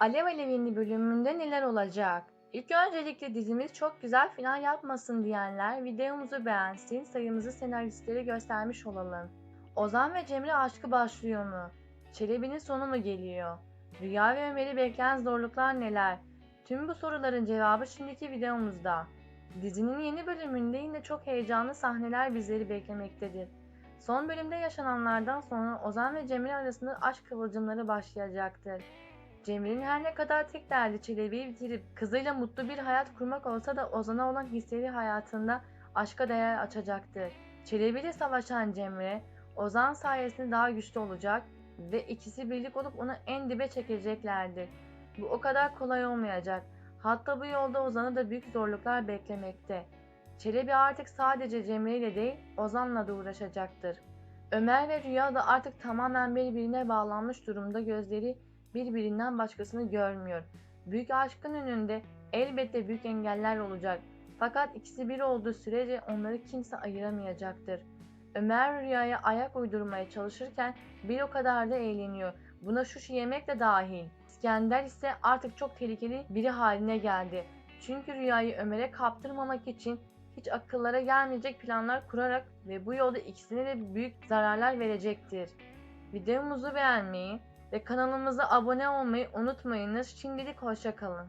Alev Alev'in bölümünde neler olacak? İlk öncelikle dizimiz çok güzel final yapmasın diyenler videomuzu beğensin, sayımızı senaristlere göstermiş olalım. Ozan ve Cemre aşkı başlıyor mu? Çelebi'nin sonu mu geliyor? Rüya ve Ömer'i bekleyen zorluklar neler? Tüm bu soruların cevabı şimdiki videomuzda. Dizinin yeni bölümünde yine çok heyecanlı sahneler bizleri beklemektedir. Son bölümde yaşananlardan sonra Ozan ve Cemre arasında aşk kıvılcımları başlayacaktır. Cemre'nin her ne kadar tek derdi Çelebi'yi bitirip kızıyla mutlu bir hayat kurmak olsa da Ozan'a olan hisleri hayatında aşka değer açacaktır. Çelebi ile savaşan Cemre, Ozan sayesinde daha güçlü olacak ve ikisi birlik olup onu en dibe çekeceklerdir. Bu o kadar kolay olmayacak. Hatta bu yolda Ozan'ı da büyük zorluklar beklemekte. Çelebi artık sadece Cemre ile değil, Ozan'la da uğraşacaktır. Ömer ve Rüya da artık tamamen birbirine bağlanmış durumda gözleri birbirinden başkasını görmüyor. Büyük aşkın önünde elbette büyük engeller olacak. Fakat ikisi bir olduğu sürece onları kimse ayıramayacaktır. Ömer Rüya'ya ayak uydurmaya çalışırken bir o kadar da eğleniyor. Buna şu yemek de dahil. İskender ise artık çok tehlikeli biri haline geldi. Çünkü Rüya'yı Ömer'e kaptırmamak için hiç akıllara gelmeyecek planlar kurarak ve bu yolda ikisine de büyük zararlar verecektir. Videomuzu beğenmeyi ve kanalımıza abone olmayı unutmayınız. Şimdilik hoşçakalın.